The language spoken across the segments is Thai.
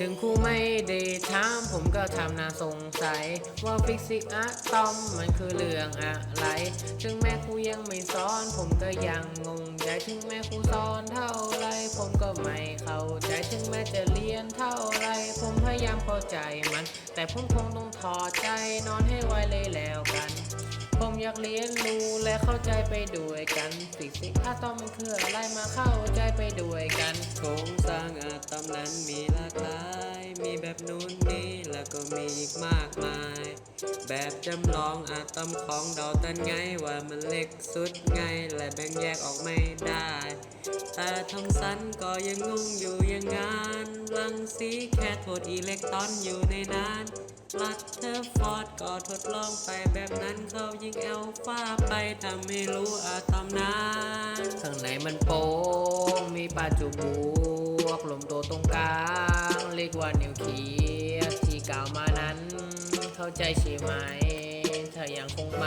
ถึงครูไม่ได้ถามผมก็ทำน่าสงสัย ว่าฟิสิกส์อะตอมมันคือเรื่องอะไร ถึงแม้ครูยังไม่สอน ผมก็ยังงงใจถึงแม้ครูสอนเท่าไร ผมก็ไม่เข้าใจถึงแม้จะเรียนเท่าไร ผมพยายามเข้าใจมัน แต่ผมคงต้องถอดใจนอนให้ไวเลยแล้ว ผมอยากเรียนรู้และเข้าใจไปด้วยกันฟิสิกส์อะตอมมันคืออะไรมาเข้าใจไปด้วยกันโครงสร้างอะตอมนั้นมีหลากหลาย มีแบบนู้นนี่แล้วก็มีอีกมากมาย แบบจำลองอะตอมของดาวตันไงว่ามันเล็กสุดไงและแบ่งแยกออกไม่ได้ แต่ทอมสันก็ยังงงอยู่อย่างงานรังสีแค่โทษอิเล็กตรอนอยู่ในนั้นลัตเทอร์ฟอร์ดก็ทดลองไปแบบนั้นเขายิงแอลฟาไปทำให้รู้อะตอมนั้นข้างในมันโป้งมีปาจุบวกลมตัวตรงกลางเรียกว่านิวเคลียสที่กล่าวมานั้น เข้าใจใช่ไหมถ้ายังคงไหม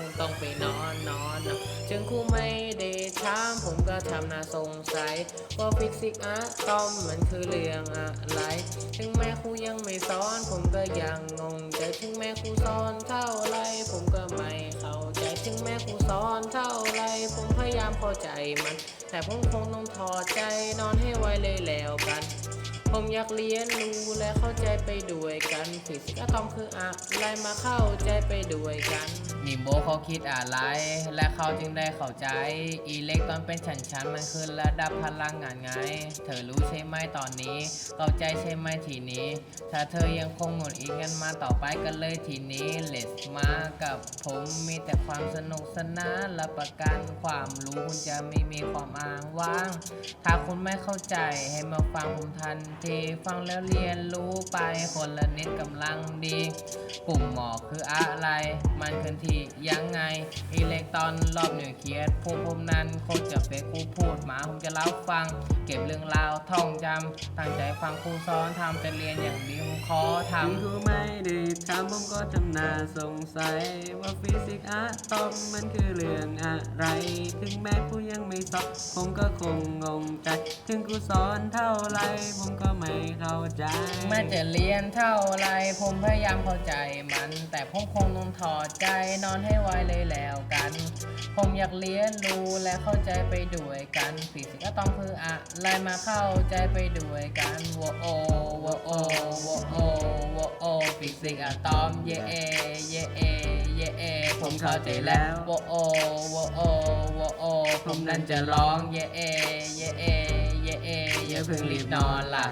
งต้องไปนอนนอนนะจึงครูไม่ได้ถามผมก็ทำน่าสงสัย ว่าฟิสิกส์อะตอมมันคือเรื่องอะไร ถึงแม้ครูยังไม่สอนผมก็ยังงงใจถึงแม้ครูสอนเท่าไรผมก็ไม่เข้าใจถึงแม้ครูสอนเท่าไรผมพยายามเข้าใจมัน แต่ผมคงต้องถอดใจนอนให้ไวเลยแล้วกัน ผมอยากเรียนรู้และเข้าใจไปด้วยกันฟิสิกส์อะตอมคืออะไรมาเข้าใจไปด้วยกันนิโบเขาคิดอะไร และเขาจึงได้เข้าใจ อิเล็กตรอนเป็นชั้นชั้นมันคือระดับพลังงานไง เธอรู้ใช่ไหมตอนนี้ เข้าใจใช่ไหมทีนี้ ถ้าเธอยังคงหมุนอีกงั้นมาต่อไปกันเลยทีนี้ Let's มากับผมมีแต่ความสนุกสนานและประกันความรู้คุณจะไม่มีความอ้างว้าง ถ้าคุณไม่เข้าใจให้มาฟังผมทันที ฟังแล้วเรียนรู้ไปคนละนิดกำลังดี ปุ่มหมอกคืออะไร มันเคลื่อนที่ยังไง อิเล็กตรอนรอบนิวเคลียสพวกผมนั้นคงจะเฟกกูพูดมาผมจะเล่าฟัง เก็บเรื่องราวท่องจำตั้งใจฟังครูสอนทำแต่เรียนอย่างเดียวขอทำถึงครูไม่ได้ถามผมก็ทำหน้าสงสัย ว่าฟิสิกส์อะตอมมันคือเรื่องอะไร ถึงแม้ครูยังไม่สอนผมก็คงงงใจ ถึงครูสอนเท่าไรผมก็ไม่เข้าใจ แม้จะเรียนเท่าไรผมพยายามเข้าใจมัน แต่ผมคงต้องถอดใจนอนให้ไวเลยแล้วกัน ผมอยากเรียนรู้และเข้าใจไปด้วยกันฟิสิกส์อะตอมคืออะไรมาเข้าใจไปด้วยกันวโอวโอวโอวโอฟิสิกส์อะตอมเยเอเยเอเยเอผมเข้าใจแล้ววโอวโอวโอผมนั้นจะร้องเยเอเยเอเยเออย่าเพิ่งรีบนอนล่ะ